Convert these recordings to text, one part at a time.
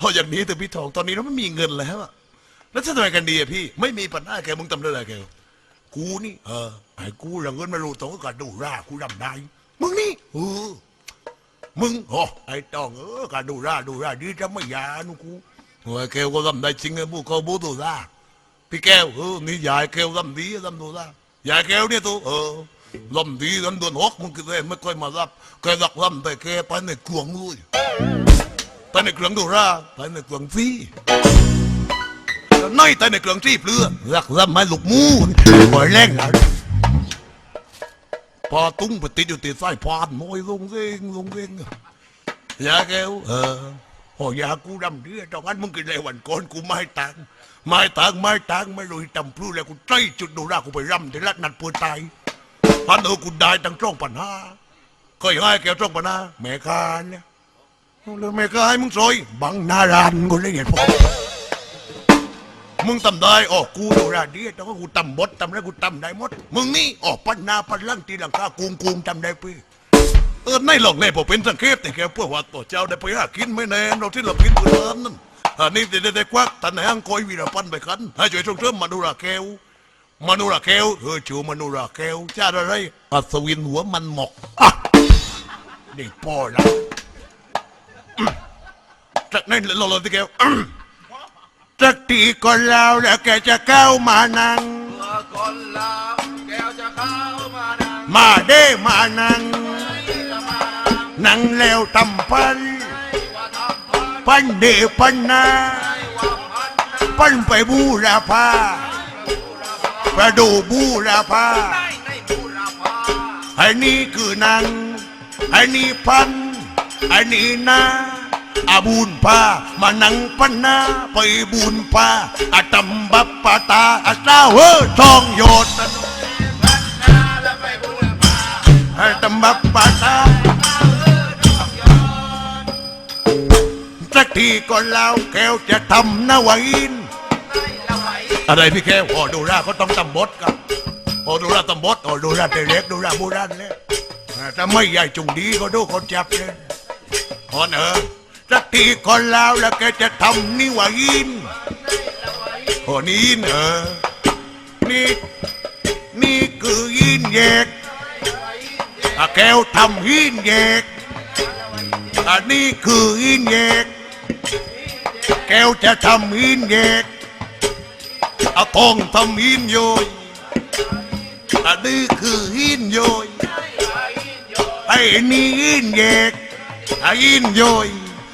พออย่างนี้แต่พี่ทองตอนนี้เราไม่มีเงินแล้วอะแล้วจะทำไมกันดีอะพี่ ไม่มีปัญหาแกมึงทำได้ไรแกกูนี่เออไอ้กูรื่องเงินม่รู้ตัวก็ดูร่ากูรำได้ มึงนี่เออมึงโอ้ไอ้ตองเออการดูร่าดูร่าดีจะไม่ยานุกูโอ้ยแกวก็ทำได้จริงไอ้บูเขาบูดูร่าพี่แก้วเออนี่ยายแก้วทำดีทำดูร่ายายแก้วเนี่ยตัวเออลำดีลำดวนหกมึงคิดว่าไม่ค่อยมารับแกหลักลำแต่แกไปในกลวง ในเครื่องดูราแต่ในเครื่องฟีน้อยแต่ในเครื่องที่เปลือกรักรำไม่ลุกมูปล่อยแรงนะพอตุ้งไปติดอยู่ติดสายพานมอยลงเร่งลงเร่งยาแก้วเออพอยากูดำเดือดตอนนั้นมึงกินอะไรวันก่อนกูไม่ตังไม่ตังไม่ตังไม่รู้จำพลูแล้วกูใจจุดดูรากูไปรำแต่ละนัดปวดตายพันเออกูได้ตั้งจ้องปัญหาก็ยให้แก้วจ้องปัญหาแม่คานเนี่ย เรื่องไม่ก็ให้มึงซอยบังนารานกูเลยเหตุผลมึงทำได้อ๋อกูโดราดีแต่ว่ากูทำบดทำได้กูทำได้หมด มึงนี่อ๋อปัญนาปันลังตีหลังคากุงกุงทำได้ปีเออในหลอกเลยพอเป็นสังเกตแต่แกเพื่อว่าตัวเจ้าได้ไปหากินไม่แน่เราที่เรากินเพื่อนนั่นอันนี้ได้ได้ควักตันให้อังคอยวีรพันธ์ไปคันให้ช่วยส่งเสริมมนุราแก้วมนุราแก้วเออชูมนุราแก้วจ้าอะไรอัศวินหัวมันหมกอะนี่พ่อละ จากนั้นเราเราที่แกวจากตีก่อนเราแล้วแกจะเข้ามานั่งเมื่อก่อนลาวแกจะเข้ามาดังมาเด้มานั่งนั่งแล้วทำพันว่าทำพันเดพันนาว่าพันไปบูราพาประดูบูราพาได้ในนี่คือนั่งอ้นี่พันอ้นี่นา อาบุญพามานังปันนาไปบุญพาอาตำบัปปะตาอาสาเวทองโยตนพันนาแล้วไปบูรพาให้ตำบักปาตาสักทีก่อนแล้วแก้วจะทำนาวินอะไรพี่แก้วโอดูราเขาต้องตำบดกับโอดูราตำบดโอดูราเตเล็กดูราโบราณเลยถ้าไม่ใหญ่จุงดีก็ดูคนจับเลยพอนเออ สักทีก่อนแล้วแล้วแกจะทำนิวายินโอ้นี่ยินเออนี่นี่คือยินแยกอาแก้วทำหินแยกอันนี้คือหินแยก แก้วจะทำหินแยกอาทองทำหินโยยอันนี้คือหินโยยไอ้นี่หินแยกไอ้ยินโยย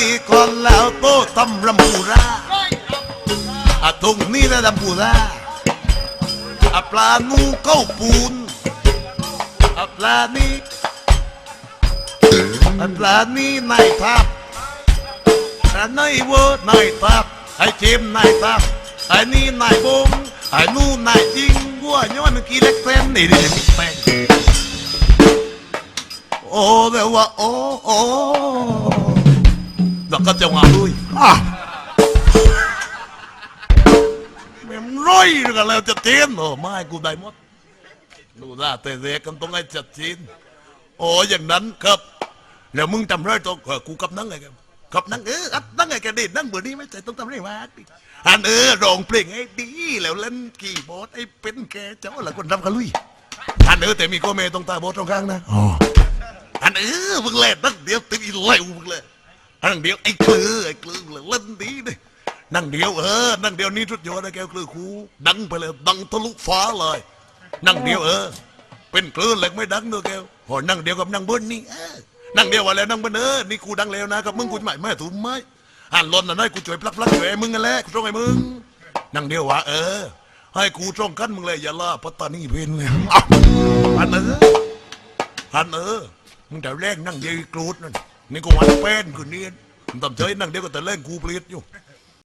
สักทีคนแล้วโตตำรำปูราอะตรงนี้นะรำปูราอะปลานูเข้าปูนอะปลานี้อะปลานี้นายทับอะนายเวอร์นายทับไอ้เจมนายทับไอ้นี่นายบงไอ้นู่นนายจิงวัวย้อนเมื่อกี้เล็กเส้นนี่นี่มิกแป้งโอ้เดี๋ยวว่าโอ้โอ้ แล้วก็จะมาด้วยอะแม่มนร้อยกันแล้วจะเจนโอ้ไม่กูได้หมดดูหน้าแต่เด็กกันต้องให้จัดจีนโอ้อย่างนั้น ครับแล้วมึงทำไรตัวเออกูกับนั่งไงกันกับนั่งเอออัดนั่งไงกันดินั่งเบอร์นี้ไม่ใช่ต้องทำไรมาดิอันเออร้องเพลงให้ดีแล้วเล่นกีย์บอร์ดให้เป็นแกเจ้าละคนทำกันลุยอันเออแต่มีโกเมตรงตาโบอสตรงกลางนะอ๋ออันเออมึงเล่นนั่งเดียวติดอีเหลวมึงเลยอั นั่งเดียวไอ้คลือไอ้คลือเลยเล่นดีดินั่งเดียวเออนั่งเดียวนี่ทุดโยนนะแก้วคลือครูดังไปเลยดังทะลุฟ้าเลย นั่งเดียวเออ เป็นคลื่นเหล็กไม่ดังเนอะแก้วโหนั่งเดียวกับนั่งบนนี่เออนั่งเดียวว่าแล้วนั่งบนเออนี่กูดังแล้วนะกับมึงกูจะไม่ไม่ถูกไหมอ่านลนน่ะนายกูช่วยพลักพลักช่วยไอ้มึงกันแหละกูส่งไอ้มึง นั่งเดียวว่าเออ ให้กูส่งกันมึงเลยอย่าล่าปัตตานีเพนเลยอะอันเอออันเออมึงแต่แรงนั่งเยยกรูดนั่น นี่กูวันเป็นคืนนี้มึงทำเฉยนั่งเดียวก็แต่เล่นกูเปลียดอยู่